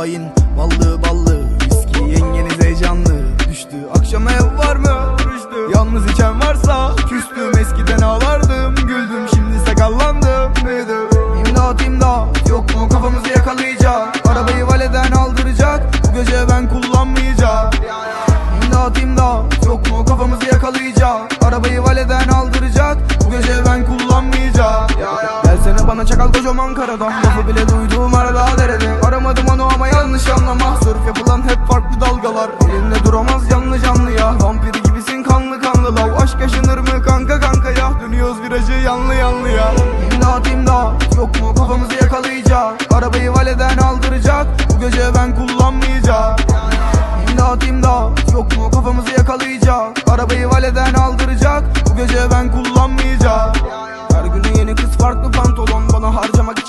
hain. Ballı ballı Viski yengeniz heyecanlı. Düştü akşama ev var mı? Rüştü Yalnız içen varsa Küstüm. Eskiden ağlardım Güldüm şimdi sakallandım Büyüdüm İmdat imdat. Yok mu kafamızı yakalayacak? Arabayı valeden aldıracak. Bu gece ben kullanmayacağım İmdat imdat. Yok mu kafamızı yakalayacak? Arabayı valeden aldıracak bana çakal kocaman karadan Lafı bile duyduğum arada derede. Aramadım onu ama yanlış anlama. Sörf yapılan hep farklı dalgalar. Elinde duramaz canlı canlı ya. Vampir gibisin kanlı kanlı. Lav Aşk yaşanır mı kanka kanka ya? Dönüyoruz virajı yanlı yanlı ya. İmdat imdat. Yok mu kafamızı yakalayacak? Arabayı valeden aldıracak. Bu gece ben kullanmayacağım. İmdat imdat. Yok mu kafamızı yakalayacak? Arabayı valeden aldıracak. Bu gece ben kullanmayacağım. Her gün yeni kız farklı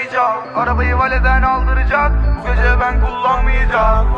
yakalayacak Arabayı valeden aldıracak. Bu gece ben kullanmayacağım